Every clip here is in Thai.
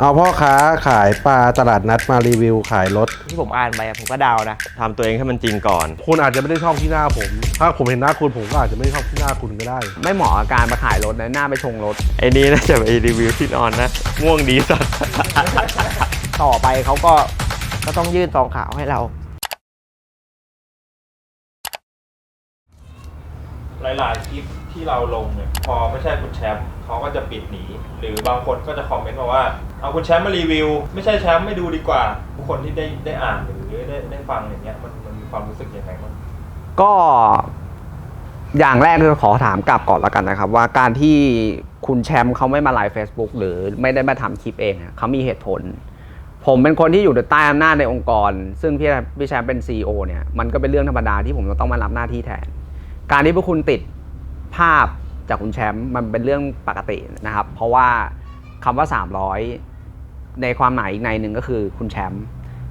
เอาพ่อค้าขายปลาตลาดนัดมารีวิวขายรถ ที่ผมอ่านไปอะผมก็เดานะ ทำตัวเองให้มันจริงก่อน คุณอาจจะไม่ได้ชอบที่หน้าผม ถ้าผมเห็นหน้าคุณผมก็อาจจะไม่ได้ชอบที่หน้าคุณก็ได้ ไม่เหมาะกับการมาขายรถนะหน้าไปชงรถ ไอ้นี่น่าจะไปรีวิวที่นอนนะ ง่วงดีสัส ต่อไปเขาก็ก็ต้องยื่นซองขาวให้เรา หลาย ๆ คลิป ที่เราลงเนี่ยพอไม่ใช่คุณแชมป์เขาก็จะปิดหนี หรือบางคนก็จะคอมเมนต์มาว่า เอาคุณแชมป์มารีวิว ไม่ใช่แชมป์ไม่ดูดีกว่าทุกคนที่ได้ได้อ่านหรือได้ได้ฟังอย่างเงี้ยมันมันมีความรู้สึกยังไงบ้างก็อย่างแรกคือขอถามกลับก่อนแล้วกันนะครับ ว่าการที่คุณแชมป์เขาไม่มาไลฟ์ Facebook หรือไม่ได้มาทำคลิปเองอะเขามีเหตุผล ผมเป็นคนที่อยู่ใต้อำนาจในองค์กร ซึ่งพี่พี่แชมป์เป็น CEO เนี่ยมันก็เป็นเรื่องธรรมดาที่ผมจะต้องมารับหน้าที่แทน การที่พวกคุณติด ภาพจากคุณแชมป์มันเป็นเรื่องปกตินะครับ เพราะว่าคำว่า 300 ในความหมายอีกในหนึ่งก็คือคุณแชมป์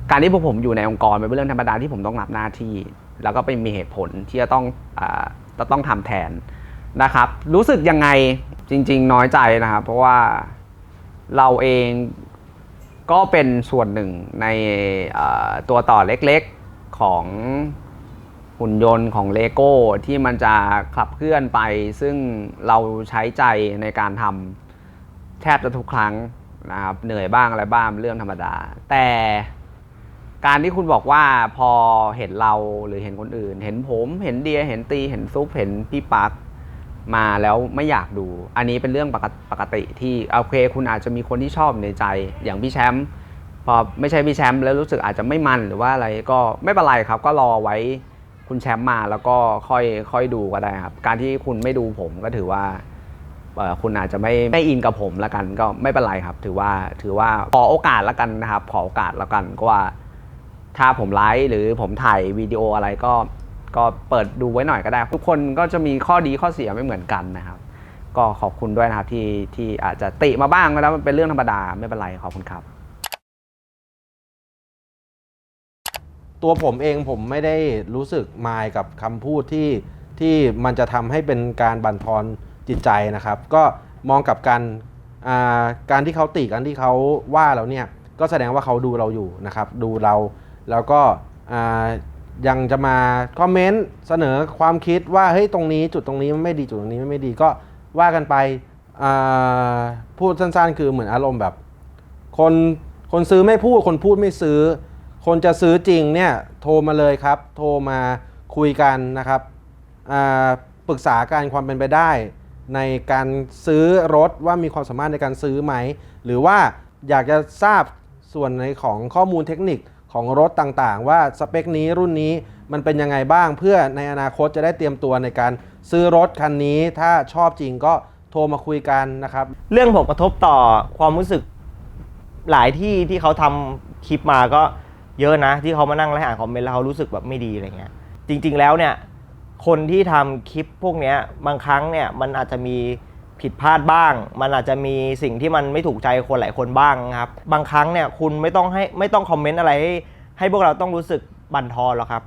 การที่พวกผมอยู่ในองค์กรเป็นเรื่องธรรมดาที่ผมต้องรับหน้าที่ แล้วก็เป็นมีเหตุผลที่จะต้องอจะต้องทำแทนนะครับ รู้สึกยังไงจริง ๆ น้อยใจนะครับ เพราะว่าเราเองก็เป็นส่วนหนึ่งในตัวต่อเล็กๆของ หุ่นยนต์ของเลโก้ที่มันจะขับเคลื่อนไป ซึ่งเราใช้ใจในการทำแทบจะทุกครั้งนะครับเหนื่อยบ้างอะไรบ้างเรื่องธรรมดา แต่การที่คุณบอกว่าพอเห็นเราหรือเห็นคนอื่น เห็นผมเห็นเดียเห็นตีเห็นซุปเห็นพี่ปักมาแล้วไม่อยากดู อันนี้เป็นเรื่องปกติปกติที่โอเค คุณอาจจะมีคนที่ชอบในใจอย่างพี่แชมป์พอไม่ใช่พี่แชมป์แล้วรู้สึกอาจจะไม่มันหรือว่าอะไรก็ไม่เป็นไรครับก็รอไว้ คุณแชมป์มาแล้วก็ค่อยค่อยดูก็ได้ครับ การที่คุณไม่ดูผมก็ถือว่าเอ่อคุณอาจจะไม่ไม่อินกับผมละกันก็ไม่เป็นไรครับ ถือว่าถือว่าขอโอกาสละกันนะครับ ขอโอกาสละกันก็ว่า ถ้าผมไลฟ์หรือผมถ่ายวิดีโออะไรก็ก็เปิดดูไว้หน่อยก็ได้ ทุกคนก็จะมีข้อดีข้อเสียไม่เหมือนกันนะครับ ก็ขอบคุณด้วยนะครับที่ที่อาจจะติมาบ้างแล้วมันเป็นเรื่องธรรมดาไม่เป็นไรขอบคุณครับ ตัวผมเองผมไม่ได้รู้สึกมายกับคำพูดที่ที่มันจะทำให้เป็นการบั่นทอนจิตใจนะครับ ก็มองกับการอ่าการที่เขาติการที่เขาว่าเราเนี่ยก็แสดงว่าเขาดูเราอยู่นะครับ ดูเราแล้วก็อ่ายังจะมาคอมเมนต์เสนอความคิดว่าเฮ้ยตรงนี้จุดตรงนี้มันไม่ดีจุดตรงนี้มันไม่ดีก็ว่ากันไปอ่าพูดสั้นๆ คือเหมือนอารมณ์แบบ คนคนซื้อไม่พูดคนพูดไม่ซื้อ คนจะซื้อจริงเนี่ยโทรมาเลยครับ โทรมาคุยกันนะครับปรึกษาการความเป็นไปได้ ในการซื้อรถว่ามีความสามารถในการซื้อไหม หรือว่าอยากจะทราบส่วนในของข้อมูลเทคนิคของรถต่างๆ ว่าสเปคนี้รุ่นนี้มันเป็นยังไงบ้าง เพื่อในอนาคตจะได้เตรียมตัวในการซื้อรถคันนี้ ถ้าชอบจริงก็โทรมาคุยกันนะครับ เรื่องผมกระทบต่อความรู้สึกหลายที่ที่เขาทำคลิปมาก็ เยอะนะ ที่เขามานั่งไล่อ่านคอมเมนต์แล้วเขารู้สึกแบบไม่ดีอะไรเงี้ยจริง ๆแล้วเนี่ยคนที่ทำคลิปพวกเนี้ยบางครั้งเนี่ยมันอาจจะมีผิดพลาดบ้าง มันอาจจะมีสิ่งที่มันไม่ถูกใจคนหลายคนบ้างครับ บางครั้งเนี่ยคุณไม่ต้องให้ไม่ต้องคอมเมนต์อะไรให้ให้พวกเราต้องรู้สึกบั่นทอนหรอกครับ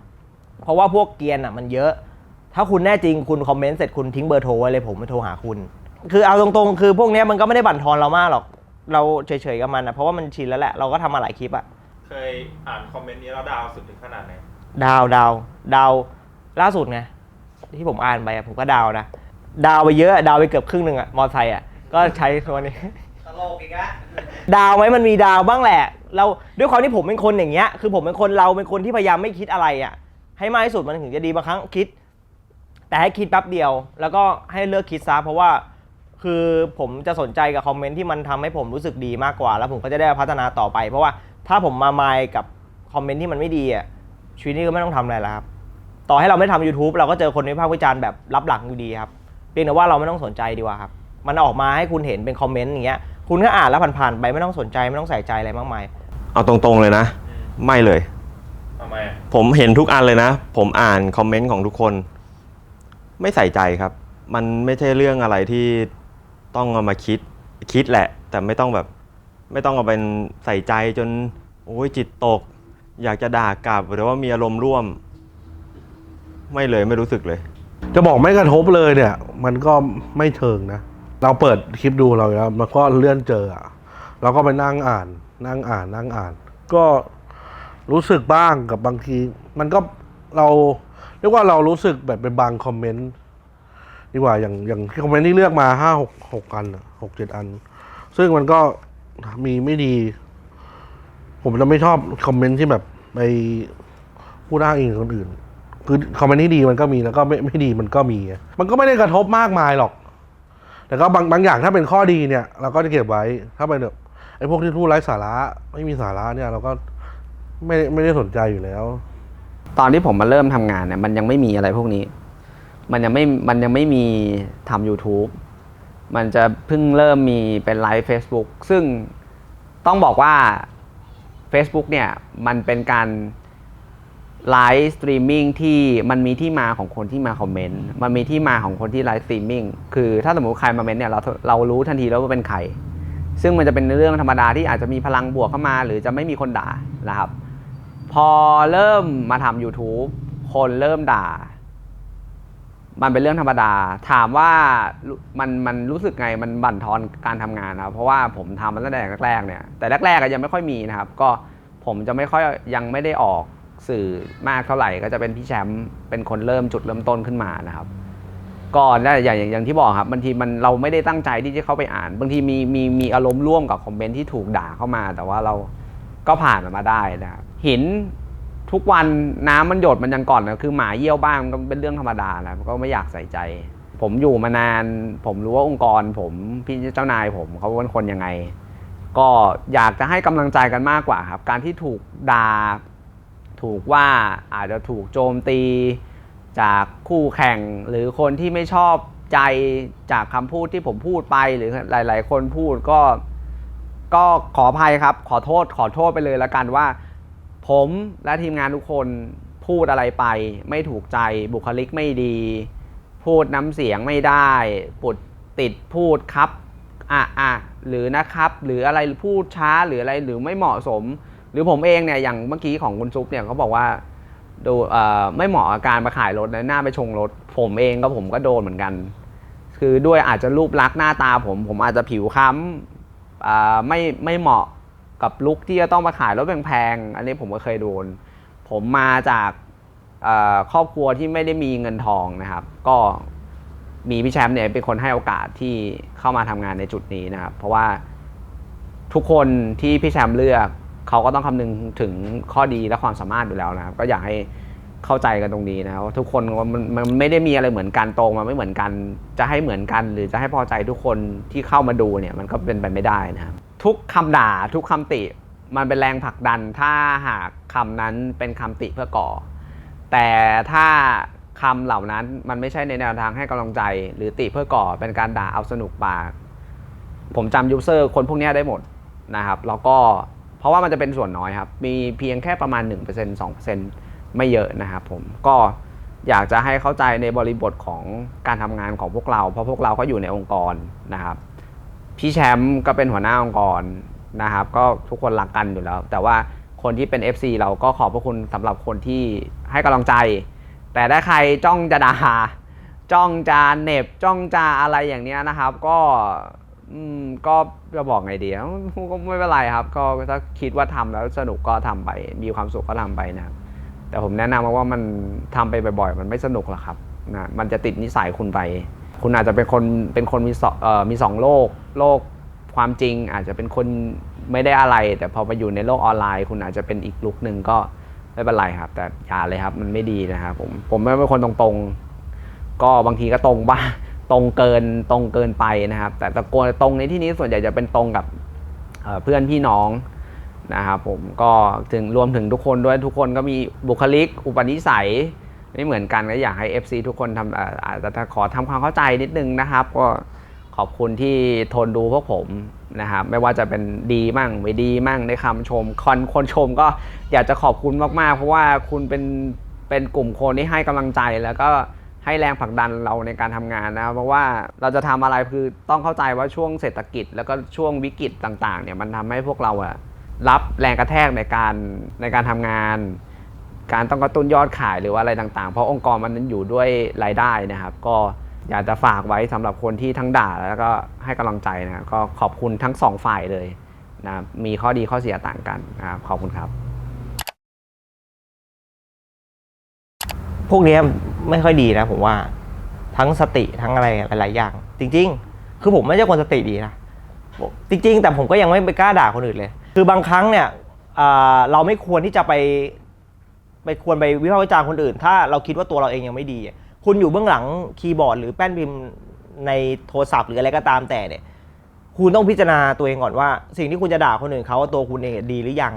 เพราะว่าพวกเกียนอะมันเยอะ ถ้าคุณแน่จริงคุณคอมเมนต์เสร็จคุณทิ้งเบอร์โทรไว้เลยผมไปโทรหาคุณ คือเอาตรงๆ คือพวกเนี้ยมันก็ไม่ได้บั่นทอนเรามากหรอก เราเฉยๆกับมันนะเพราะว่ามันชินแล้วแหละ เราก็ทำมาหลายคลิปอะ เคยอ่านคอมเมนต์นี้แล้วดาวสุดถึงขนาดไหนดาวดาวดาวล่าสุดไงที่ผมอ่านไปอะผมก็ดาวนะ ดาวไปเยอะดาวไปเกือบครึ่งหนึ่งอะมอไซค์อะก็ใช้ตัวนี้ ตลกอีกอะดาวไหมมันมีดาวบ้างแหละ เราด้วยความที่ผมเป็นคนอย่างเงี้ย คือผมเป็นคนเราเป็นคนที่พยายามไม่คิดอะไรอะ่ะให้มากที่สุดมันถึงจะดีบางครั้งคิด แต่ให้คิดแป๊บเดียว แล้วก็ให้เลิกคิดซะเพราะว่า คือผมจะสนใจกับคอมเมนต์ที่มันทำให้ผมรู้สึกดีมากกว่า แล้วผมก็จะได้พัฒนาต่อไป เพราะว่า ถ้าผมมามายกับคอมเมนต์ที่มันไม่ดีอะชีวิตนี้ก็ไม่ต้องทำอะไรแล้วครับ ต่อให้เราไม่ทำ YouTube เราก็เจอคนวิพากษ์วิจารณ์แบบรับหลังอยู่ดีครับเพียงแต่ว่าเราไม่ต้องสนใจดีกว่าครับ มันออกมาให้คุณเห็นเป็นคอมเมนต์อย่างเงี้ยคุณก็อ่านแล้วผ่านๆไปไม่ต้องสนใจไม่ต้องใส่ใจอะไรมากมาย เอาตรงๆเลยนะ ไม่เลย ทำไมอะผมเห็นทุกอันเลยนะ ผมอ่านคอมเมนต์ของทุกคน ไม่ใส่ใจครับ มันไม่ใช่เรื่องอะไรที่ต้องเอามาคิดคิดแหละ แต่ไม่ต้องแบบ ไม่ต้องเอาเป็นใส่ใจจนโอ้ยจิตตก อยากจะด่ากลับหรือว่ามีอารมณ์ร่วม ไม่เลยไม่รู้สึกเลย จะบอกไม่กระทบเลยเนี่ย มันก็ไม่เชิงนะ เราเปิดคลิปดูเราแล้วมันก็เลื่อนเจออะเราก็ไปนั่งอ่าน นั่งอ่านนั่งอ่าน ก็รู้สึกบ้างกับบางที มันก็เราเรียกว่าเรารู้สึกแบบเป็นบางคอมเมนต์ดีกว่าอย่างอย่างคอมเมนต์ที่เลือกมาห้าหกหกอันหกเจ็ดอัน ซึ่งมันก็ มีไม่ดี ผมจะไม่ชอบคอมเมนต์ที่แบบไปพูดอ้างอิงคนอื่น คือคอมเมนต์ที่ดีมันก็มีแล้วก็ไม่ไม่ดีมันก็มี มันก็ไม่ได้กระทบมากมายหรอก แต่ก็บางบางอย่างถ้าเป็นข้อดีเนี่ย เราก็จะเก็บไว้ถ้าเป็นแบบไอ้พวกที่พูดไร้สาระไม่มีสาระเนี่ย เราก็ไม่ไม่ได้สนใจอยู่แล้ว ตอนที่ผมมาเริ่มทำงานเนี่ยมันยังไม่มีอะไรพวกนี้ มันยังไม่มันยังไม่มีทำ YouTube มันจะเพิ่งเริ่มมีเป็นไลฟ์ Facebook ซึ่งต้องบอกว่า Facebook เนี่ย มันเป็นการไลฟ์สตรีมมิ่งที่มันมีที่มาของคนที่มาคอมเมนต์มันมีที่มาของคนที่ไลฟ์สตรีมมิ่งคือถ้าสมมติใครมาเมนต์เนี่ยเราเรารู้ทันทีแล้วว่าเป็นใคร ซึ่งมันจะเป็นเรื่องธรรมดาที่อาจจะมีพลังบวกเข้ามา หรือจะไม่มีคนด่านะครับ พอเริ่มมาทำ YouTube คนเริ่มด่า มันเป็นเรื่องธรรมดา ถามว่ามันมันรู้สึกไงมันบั่นทอนการทำงานนะครับเพราะว่าผมทำมาตั้งแต่แรกๆเนี่ยแต่แรกๆอะยังไม่ค่อยมีนะครับ ก็ผมจะไม่ค่อยยังไม่ได้ออกสื่อมากเท่าไหร่ ก็จะเป็นพี่แชมป์เป็นคนเริ่มจุดเริ่มต้นขึ้นมานะครับก็ได้อย่างอย่างอย่างที่บอกครับบางทีมันเราไม่ได้ตั้งใจที่จะเข้าไปอ่าน บางทีมีมีมีอารมณ์ร่วมกับคอมเมนต์ที่ถูกด่าเข้ามา แต่ว่าเราก็ผ่านมันมาได้นะครับหิน ทุกวันน้ำมันหยดมันยังก่อนนะคือหมาเยี่ยวบ้างมันก็เป็นเรื่องธรรมดานะก็ไม่อยากใส่ใจ ผมอยู่มานาน ผมรู้ว่าองค์กร ผมพี่เจ้านายผมเขาเป็นคนยังไง ก็อยากจะให้กำลังใจกันมากกว่าครับ การที่ถูกด่าถูกว่าอาจจะถูกโจมตี จากคู่แข่งหรือคนที่ไม่ชอบใจจากคำพูดที่ผมพูดไปหรือหลาย ๆ คนพูดก็ ก็ขออภัยครับ ขอโทษขอโทษไปเลยละกันว่า ผมและทีมงานทุกคนพูดอะไรไป ไม่ถูกใจบุคลิกไม่ดี พูดน้ำเสียงไม่ได้ปุดติดพูดครับอะอะหรือนะครับ หรืออะไรพูดช้าหรืออะไรหรือไม่เหมาะสม หรือผมเองเนี่ยอย่างเมื่อกี้ของคุณซุปเนี่ยเขาบอกว่าดูเอ่อไม่เหมาะกับการมาขายรถนะหน้าไปชงรถ ผมเองก็ผมก็โดนเหมือนกัน คือด้วยอาจจะรูปลักษณ์หน้าตาผม ผมอาจจะผิวค้ำอ่าไม่ไม่เหมาะ กับลุคที่จะต้องมาขายรถแพงๆอันนี้ผมก็เคยโดน ผมมาจากครอบครัวที่ไม่ได้มีเงินทองนะครับ ก็มีพี่แชมป์เนี่ยเป็นคนให้โอกาสที่เข้ามาทำงานในจุดนี้นะครับ เพราะว่าทุกคนที่พี่แชมป์เลือกเขาก็ต้องคำนึงถึงข้อดีและความสามารถอยู่แล้วนะครับ ก็อยากให้เข้าใจกันตรงนี้นะครับว่าทุกคนมันมันมันไม่ได้มีอะไรเหมือนกันโตมาไม่เหมือนกัน จะให้เหมือนกัน หรือจะให้พอใจทุกคนที่เข้ามาดูเนี่ยมันก็เป็นไปไม่ได้นะครับ ทุกคำด่าทุกคำติ มันเป็นแรงผลักดัน ถ้าหากคำนั้นเป็นคำติเพื่อก่อ แต่ถ้าคำเหล่านั้นมันไม่ใช่ในแนวทางให้กำลังใจ หรือติเพื่อก่อเป็นการด่าเอาสนุกปาก ผมจำยูเซอร์คนพวกนี้ได้หมดนะครับ แล้วก็เพราะว่ามันจะเป็นส่วนน้อยครับ มีเพียงแค่ประมาณ 1% 2%ไม่เยอะนะครับผมก็อยากจะให้เข้าใจในบริบทของการทำงานของพวกเรา เพราะพวกเราก็อยู่ในองค์กรนะครับ พี่แชมป์ก็เป็นหัวหน้าองค์กรนะครับ ก็ทุกคนรักกันอยู่แล้ว แต่ว่าคนที่เป็น FC เราก็ขอบพระคุณสำหรับคนที่ให้กำลังใจ แต่ถ้าใครจ้องจะด่าจ้องจะเหน็บจ้องจะอะไรอย่างเนี้ยนะครับ ก็อืมก็จะบอกไงดีก็ไม่เป็นไรครับ ก็ถ้าคิดว่าทำแล้วสนุกก็ทำไป มีความสุขก็ทำไปนะครับแต่ผมแนะนำว่ามันทำไปบ่อยๆ มันไม่สนุกหรอกครับนะมันจะติดนิสัยคุณไป คุณอาจจะเป็นคนเป็นคนมีสองมีสองโลกโลกความจริง อาจจะเป็นคนไม่ได้อะไร แต่พอไปอยู่ในโลกออนไลน์ คุณอาจจะเป็นอีกลุกหนึ่งก็ไม่เป็นไรครับ แต่อย่าเลยครับมันไม่ดีนะครับผมผมไม่เป็นคนตรงๆ ก็บางทีก็ตรงบ้างตรงเกินตรงเกินไปนะครับ แต่ตะโกนตรงในที่นี้ส่วนใหญ่จะเป็นตรงกับเพื่อนพี่น้องนะครับผมก็ถึงรวมถึงทุกคนด้วยทุกคนก็มีบุคลิก อุปนิสัย ไม่เหมือนกันก็อยากให้ FC ทุกคนทำอาจจะขอทำความเข้าใจนิดนึงนะครับ ก็ขอบคุณที่ทนดูพวกผมนะครับไม่ว่าจะเป็นดีมั่งไม่ดีมั่งในคำชมคนคนชมก็อยากจะขอบคุณมากๆ เพราะว่าคุณเป็นเป็นกลุ่มคนที่ให้กำลังใจแล้วก็ให้แรงผลักดันเราในการทำงานนะครับเพราะว่าเราจะทำอะไรคือต้องเข้าใจว่าช่วงเศรษฐกิจ แล้วก็ช่วงวิกฤตต่างๆเนี่ยมันทำให้พวกเราอะรับแรงกระแทกในการในการทำงาน การต้องกระตุ้นยอดขายหรือว่าอะไรต่างๆ เพราะองค์กรมันอยู่ด้วยรายได้นะครับ ก็อยากจะฝากไว้สำหรับคนที่ทั้งด่าแล้วก็ให้กำลังใจนะครับก็ขอบคุณทั้งสองฝ่ายเลยนะมีข้อดีข้อเสียต่างกันนะครับขอบคุณครับ พวกนี้ไม่ค่อยดีนะผมว่าทั้งสติทั้งอะไรหลายๆอย่าง จริง ๆ คือผมไม่ใช่คนสติดีนะจริง ๆ แต่ผมก็ยังไม่ไปกล้าด่าคนอื่นเลย คือบางครั้งเนี่ยเราไม่ควรที่จะไป ไปควรไปวิพากษ์วิจารณ์คนอื่น ถ้าเราคิดว่าตัวเราเองยังไม่ดี คุณอยู่เบื้องหลังคีย์บอร์ด หรือแป้นพิมพ์ในโทรศัพท์หรืออะไรก็ตามแต่เนี่ยคุณต้องพิจารณาตัวเองก่อนว่า สิ่งที่คุณจะด่าคนอื่นเขาว่าตัวคุณเองดีหรือยัง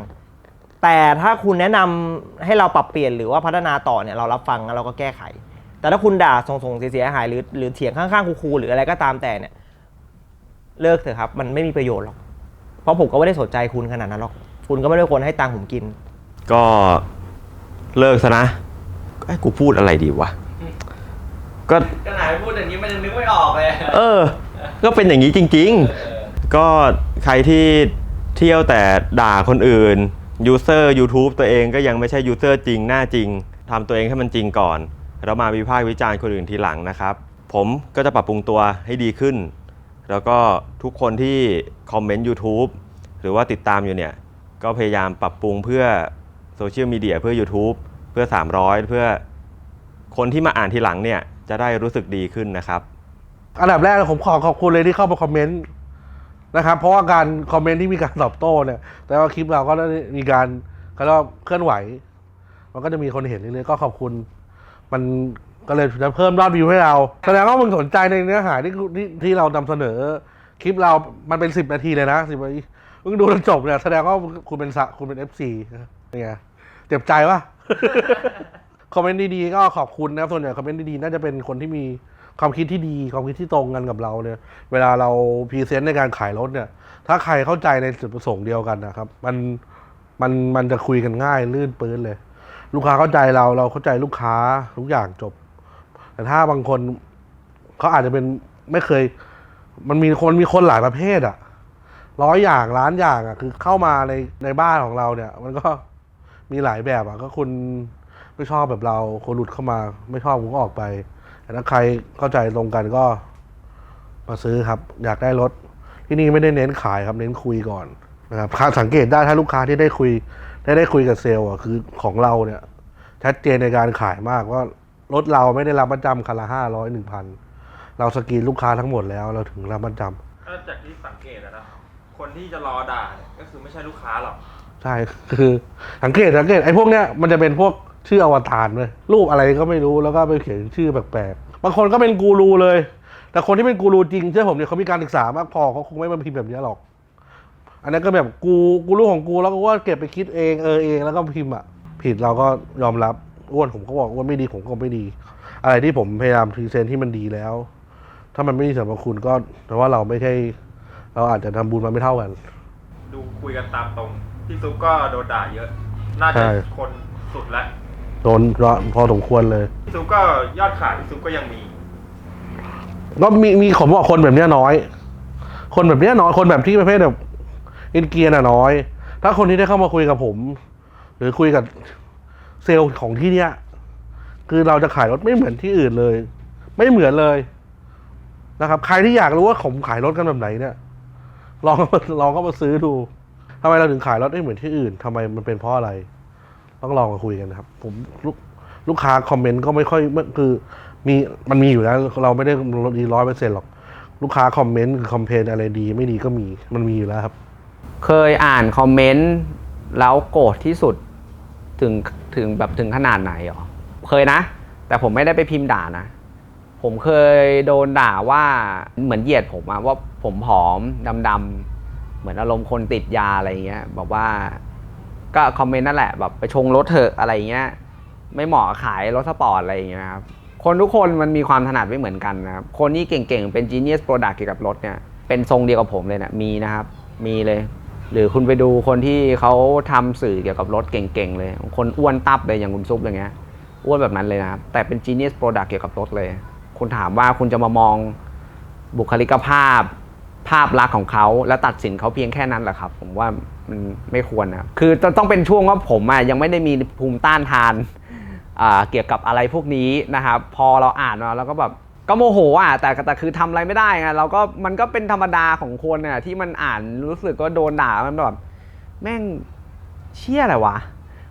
แต่ถ้าคุณแนะนำให้เราปรับเปลี่ยนหรือว่าพัฒนาต่อเนี่ยเรารับฟังแล้วเราก็แก้ไข แต่ถ้าคุณด่าส่งๆเสียหายหรือหรือเถียงข้างๆคูๆหรืออะไรก็ตามแต่เนี่ยเลิกเถอะครับ มันไม่มีประโยชน์หรอกเพราะผมก็ไม่ได้สนใจคุณขนาดนั้นหรอก คุณก็ไม่ได้ควรให้ตังค์ผมกิน ก็ เลิกซะนะไอ้ยกูพูดอะไรดีวะ ก็ก็ไหนพูดอย่างนี้มันยังนึกไม่ออกเลย เออ ก็เป็นอย่างนี้จริง ๆ ก็ใครที่เที่ยวแต่ด่าคนอื่นยูเซอร์ YouTube ตัวเองก็ยังไม่ใช่ยูเซอร์จริง หน้าจริงทำตัวเองให้มันจริงก่อน แล้วมาวิพากษ์วิจารณ์คนอื่นทีหลังนะครับ ผมก็จะปรับปรุงตัวให้ดีขึ้น แล้วก็ทุกคนที่คอมเมนต์ YouTube หรือว่าติดตามอยู่เนี่ย ก็พยายามปรับปรุงเพื่อ โซเชียลมีเดียเพื่อ YouTube เพื่อ 300 เพื่อคนที่มาอ่านทีหลังเนี่ยจะได้รู้สึกดีขึ้นนะครับ อันดับแรกผมขอขอบคุณเลยที่เข้ามาคอมเมนต์นะครับ เพราะว่าการคอมเมนต์ที่มีการตอบโต้เนี่ย แต่ว่าคลิปเราก็ได้มีการเขาเรียกว่าเคลื่อนไหว มันก็จะมีคนเห็นเรื่อยๆก็ขอบคุณ มันก็เลยจะเพิ่มยอดวิวให้เรา แสดงว่ามึงสนใจในเนื้อหาที่ที่ที่เรานำเสนอ คลิปเรา มันเป็นสิบนาทีเลยนะสิบนาทีมึงดูจนจบเนี่ยแสดงว่าคุณเป็นสะคุณเป็นเอฟซี เนี่ยเจ็บใจวะ คอมเมนต์ดีๆก็ขอบคุณนะครับส่วนใหญ่คอมเมนต์ดีๆน่าจะเป็นคนที่มีความคิดที่ดีความคิดที่ตรงกันกับเราเนี่ย เวลาเราพรีเซนต์ในการขายรถเนี่ย ถ้าใครเข้าใจในจุดประสงค์เดียวกันนะครับ มันมันมันจะคุยกันง่ายลื่นปื้นเลย ลูกค้าเข้าใจเราเราเข้าใจลูกค้าทุกอย่างจบ แต่ถ้าบางคนเขาอาจจะเป็นไม่เคย มันมีคนมีคนหลายประเภทอะร้อยอย่างล้านอย่างอะคือเข้ามาในในบ้านของเราเนี่ย มันก็ มีหลายแบบอะก็คุณไม่ชอบแบบเราคนหลุดเข้ามา ไม่ชอบคุณก็ออกไป แต่ถ้าใครเข้าใจตรงกันก็มาซื้อครับ อยากได้รถที่นี่ไม่ได้เน้นขายครับเน้นคุยก่อนนะครับสังเกตได้ถ้าลูกค้าที่ได้คุย ได้ได้คุยกับเซลล์อะคือของเราเนี่ยชัดเจนในการขายมากว่ารถเราไม่ได้รับประจำคันละห้าร้อยหนึ่งพันเราสกรีนลูกค้าทั้งหมดแล้วเราถึงรับประจำถ้าจากที่สังเกตอะนะคนที่จะรอด่าเนี่ยก็คือไม่ใช่ลูกค้าหรอก ใช่คือสังเกตสังเกตไอ้พวกเนี้ยมันจะเป็นพวกชื่ออวตารเลยรูปอะไรก็ไม่รู้แล้วก็ไปเขียนชื่อแปลกๆบางคนก็เป็นกูรูเลย แต่คนที่เป็นกูรูจริงเชื่อผมเนี่ยเขามีการศึกษามากพอเขาคงไม่มาพิมพ์แบบนี้หรอก อันนั้นก็แบบกูกูรู้ของกูแล้วก็ว่าเก็บไปคิดเองเออเองแล้วก็พิมพ์อะผิดเราก็ยอมรับอ้วนผมก็บอกอ้วนไม่ดีผมก็ไม่ดี อะไรที่ผมพยายามพรีเซนต์ที่มันดีแล้ว ถ้ามันไม่มีสรรพคุณก็แต่ว่าเราไม่ใช่ เราอาจจะทำบุญมาไม่เท่ากัน ดูคุยกันตามตรง พี่ซุปก็โดนด่าเยอะ น่าใช่จะคนสุดแล้วโดนพอสมควรเลยพี่ซุปก็ยอดขายพี่ซุปก็ยังมี ก็มีมีผมบอกคนแบบเนี้ยน้อย คนแบบเนี้ยน้อยคนแบบที่ประเภทแบบอินเกียร์น่ะน้อย ถ้าคนที่ได้เข้ามาคุยกับผม หรือคุยกับเซลล์ของที่เนี้ยคือเราจะขายรถไม่เหมือนที่อื่นเลย ไม่เหมือนเลยนะครับ ใครที่อยากรู้ว่าผมขายรถกันแบบไหนเนี่ย ลองลองก็มาซื้อดู ทำไมเราถึงขายรถไม่เหมือนที่อื่นทำไมมันเป็นเพราะอะไร ต้องลองมาคุยกันนะครับ ผมลูกลูกค้าคอมเมนต์ก็ไม่ค่อยคือมีมันมีอยู่แล้ว เราไม่ได้ดีร้อยเปอร์เซ็นต์หรอก ลูกค้าคอมเมนต์คือคอมเพนอะไรดี ไม่ดีก็มีมันมีอยู่แล้วครับ เคยอ่านคอมเมนต์แล้วโกรธที่สุดถึงถึงแบบถึงขนาดไหนหรอเคยนะ แต่ผมไม่ได้ไปพิมพ์ด่านะ ผมเคยโดนด่าว่าเหมือนเหยียดผมอะว่าผมผอมดำๆ เหมือนอารมณ์คนติดยาอะไรเงี้ยบอกว่าก็คอมเมนต์นั่นแหละแบบไปชงรถเถอะอะไรเงี้ยไม่เหมาะขายรถสปอร์ตอะไรอย่างเงี้ยครับคนทุกคนมันมีความถนัดไม่เหมือนกันนะครับคนที่เก่งๆเป็น genius product เกี่ยวกับรถเนี่ยเป็นทรงเดียวกับผมเลยนะมีนะครับมีเลย หรือคุณไปดูคนที่เขาทำสื่อเกี่ยวกับรถเก่งๆเลย คนอ้วนตับเลยอย่างคุณซุปอย่างเงี้ยอ้วนแบบนั้นเลยนะครับแต่เป็น genius product เกี่ยวกับรถเลย คุณถามว่าคุณจะมามองบุคลิกภาพ ภาพลักษณ์ของเขาแล้วตัดสินเขาเพียงแค่นั้นแหละครับ ผมว่ามันไม่ควรนะคือต้องเป็นช่วงว่าผมอะยังไม่ได้มีภูมิต้านทานเกี่ยวกับอะไรพวกนี้นะครับ พอเราอ่านมาแล้วก็แบบก็โมโหอะแต่แต่คือทำอะไรไม่ได้ไงเราก็มันก็เป็นธรรมดาของคนน่ะที่มันอ่านรู้สึกก็โดนด่ามันแบบแม่งเชี่ยอะไรวะ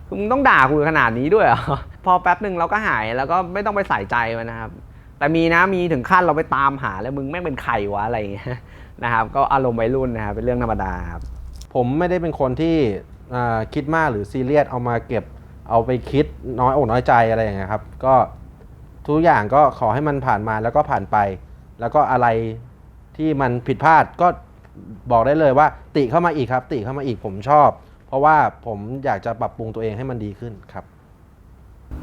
คือมึงต้องด่ากูขนาดนี้ด้วยเหรอพอแป๊บหนึ่งเราก็หายแล้วก็ไม่ต้องไปใส่ใจมันนะครับ แต่มีนะมีถึงขั้นเราไปตามหาแล้วมึงแม่งเป็นใครวะอะไรอย่างเงี้ย นะครับก็อารมณ์วัยรุ่นนะครับเป็นเรื่องธรรมดาครับผมไม่ได้เป็นคนที่อ่าคิดมากหรือซีเรียสเอามาเก็บเอาไปคิดน้อยอกน้อยใจอะไรอย่างเงี้ยครับ ก็ทุกอย่างก็ขอให้มันผ่านมาแล้วก็ผ่านไป แล้วก็อะไรที่มันผิดพลาดก็บอกได้เลยว่า ติเข้ามาอีกครับ ติเข้ามาอีกผมชอบ เพราะว่าผมอยากจะปรับปรุงตัวเองให้มันดีขึ้นครับ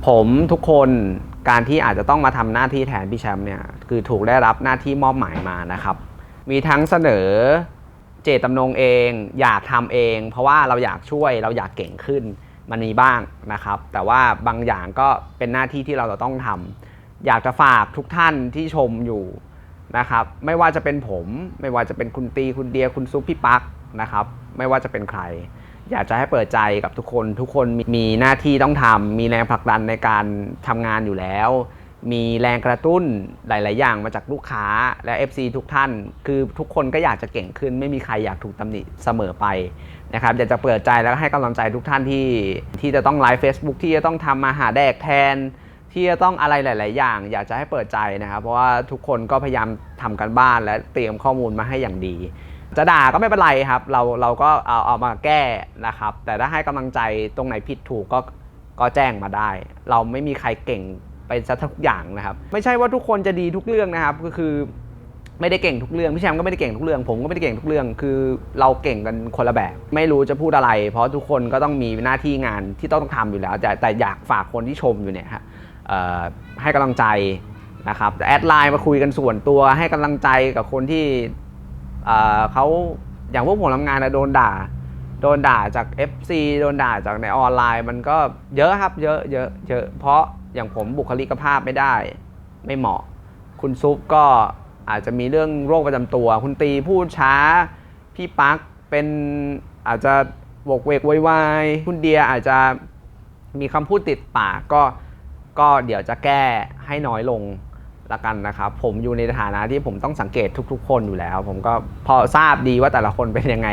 ผมทุกคนการที่อาจจะต้องมาทำหน้าที่แทนพี่แชมป์เนี่ยคือถูกได้รับหน้าที่มอบหมายมานะครับ มีทั้งเสนอเจตจำนงเอง อยากทำเอง เพราะว่าเราอยากช่วยเราอยากเก่งขึ้นมันมีบ้างนะครับ แต่ว่าบางอย่างก็เป็นหน้าที่ที่เราจะต้องทำอยากจะฝากทุกท่านที่ชมอยู่นะครับ ไม่ว่าจะเป็นผม ไม่ว่าจะเป็นคุณตีคุณเดียคุณซุปพี่ปักนะครับ ไม่ว่าจะเป็นใคร อยากจะให้เปิดใจกับทุกคน ทุกคนมีมีหน้าที่ต้องทำมีแรงผลักดันในการทำงานอยู่แล้ว มีแรงกระตุ้นหลาย ๆ อย่างมาจากลูกค้าและ FC ทุกท่าน คือทุกคนก็อยากจะเก่งขึ้น ไม่มีใครอยากถูกตำหนิเสมอไปนะครับอยากจะเปิดใจแล้วให้กำลังใจทุกท่านที่ที่จะต้องไลฟ์ Facebook ที่จะต้องทำมาหาแดกแทน ที่จะต้องอะไรหลาย ๆ อย่าง อยากจะให้เปิดใจนะครับเพราะว่าทุกคนก็พยายามทำกันบ้านและเตรียมข้อมูลมาให้อย่างดีจะด่าก็ไม่เป็นไรครับ เราเราก็เอาเอามาแก้นะครับ แต่ถ้าให้กำลังใจตรงไหนผิดถูกก็ก็แจ้งมาได้ เราไม่มีใครเก่ง ไปซะทุกอย่างนะครับ ไม่ใช่ว่าทุกคนจะดีทุกเรื่องนะครับ ก็คือไม่ได้เก่งทุกเรื่องพี่แชมป์ก็ไม่ได้เก่งทุกเรื่อง ผมก็ไม่ได้เก่งทุกเรื่อง คือเราเก่งกันคนละแบบ ไม่รู้จะพูดอะไร เพราะทุกคนก็ต้องมีหน้าที่งานที่ต้องทำอยู่แล้ว แต่แต่อยากฝากคนที่ชมอยู่เนี่ยฮะให้กำลังใจนะครับแอดไลน์มาคุยกันส่วนตัวให้กำลังใจกับคนที่เเขาอย่างพวกผมทำงานนะโดนด่า โดนด่าจาก FC โดนด่าจากในออนไลน์ มันก็เยอะครับเยอะเยอะเยอะเพราะ อย่างผมบุคลิกภาพไม่ได้ ไม่เหมาะ คุณซุปก็อาจจะมีเรื่องโรคประจำตัว คุณตีพูดช้า พี่ปักเป็นอาจจะบกเวกโวยวายคุณเดียอาจจะมีคำพูดติดปากก็ก็เดี๋ยวจะแก้ให้น้อยลงละกันนะครับผมอยู่ในฐานะที่ผมต้องสังเกตทุก ๆ คนอยู่แล้ว ผมก็พอทราบดีว่าแต่ละคนเป็นยังไง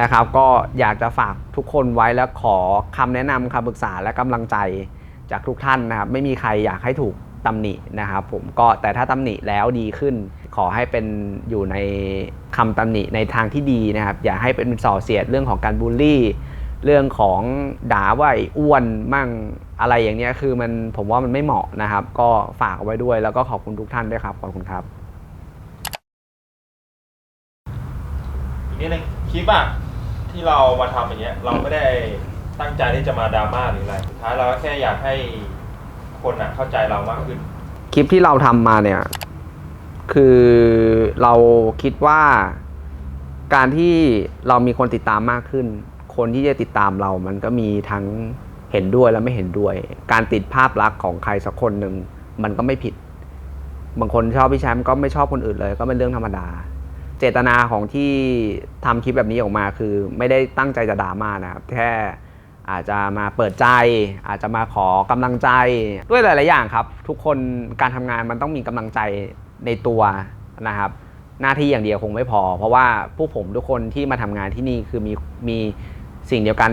นะครับ ก็อยากจะฝากทุกคนไว้แล้วขอคำแนะนำคำปรึกษาและกำลังใจ จากทุกท่านนะครับไม่มีใครอยากให้ถูกตำหนินะครับผมก็แต่ถ้าตำหนิแล้วดีขึ้น ขอให้เป็นอยู่ในคำตำหนิในทางที่ดีนะครับ อย่าให้เป็นส่อเสียดเรื่องของการบูลลี่ เรื่องของด่าว่าไอ้อ้วนมั่งอะไรอย่างนี้คือมันผมว่ามันไม่เหมาะนะครับ ก็ฝากเอาไว้ด้วยแล้วก็ขอบคุณทุกท่านด้วยครับขอบคุณครับอีกนิดนึงคลิปอะที่เรามาทำอย่างเงี้ยเราไม่ได้ ตั้งใจที่จะมาดราม่าหรืออะไรสุดท้ายเราก็แค่อยากให้คนอะเข้าใจเรามากขึ้น คลิปที่เราทำมาเนี่ย คือเราคิดว่าการที่เรามีคนติดตามมากขึ้น คนที่จะติดตามเรามันก็มีทั้งเห็นด้วยและไม่เห็นด้วย การติดภาพลักษณ์ของใครสักคนหนึ่งมันก็ไม่ผิด บางคนชอบพี่แชมป์ก็ไม่ชอบคนอื่นเลย ก็เป็นเรื่องธรรมดา เจตนาของที่ทำคลิปแบบนี้ออกมาคือ ไม่ได้ตั้งใจจะดราม่านะครับแค่ อาจจะมาเปิดใจ อาจจะมาขอกำลังใจด้วยหลาย ๆ อย่างครับ ทุกคนการทำงานมันต้องมีกำลังใจในตัวนะครับ หน้าที่อย่างเดียวคงไม่พอ เพราะว่าพวกผมทุกคนที่มาทำงานที่นี่คือมีมีสิ่งเดียวกัน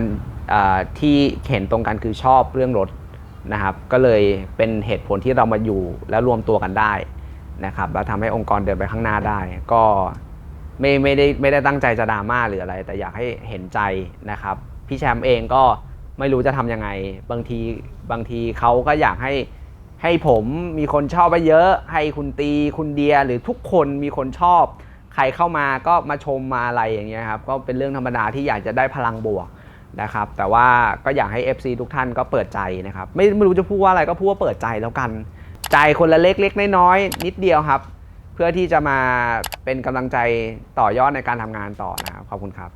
ที่เห็นตรงกันคือชอบเรื่องรถนะครับ ก็เลยเป็นเหตุผลที่เรามาอยู่และรวมตัวกันได้นะครับแล้วทำให้องค์กรเดินไปข้างหน้าได้ ก็ไม่ไม่ได้ไม่ได้ตั้งใจจะดราม่าหรืออะไร แต่อยากให้เห็นใจนะครับ พี่แชมป์เองก็ไม่รู้จะทำยังไง บางทีบางทีเขาก็อยากให้ให้ผมมีคนชอบไปเยอะ ให้คุณตีคุณเดียหรือทุกคนมีคนชอบ ใครเข้ามาก็มาชมมาอะไรอย่างเงี้ยครับก็เป็นเรื่องธรรมดาที่อยากจะได้พลังบวกนะครับแต่ว่าก็อยากให้ FC ทุกท่านก็เปิดใจนะครับไม่ไม่รู้จะพูดว่าอะไรก็พูดว่าเปิดใจแล้วกัน ใจคนละเล็กเล็กน้อยๆนิดเดียวครับ เพื่อที่จะมาเป็นกำลังใจต่อยอดในการทำงานต่อนะครับขอบคุณครับ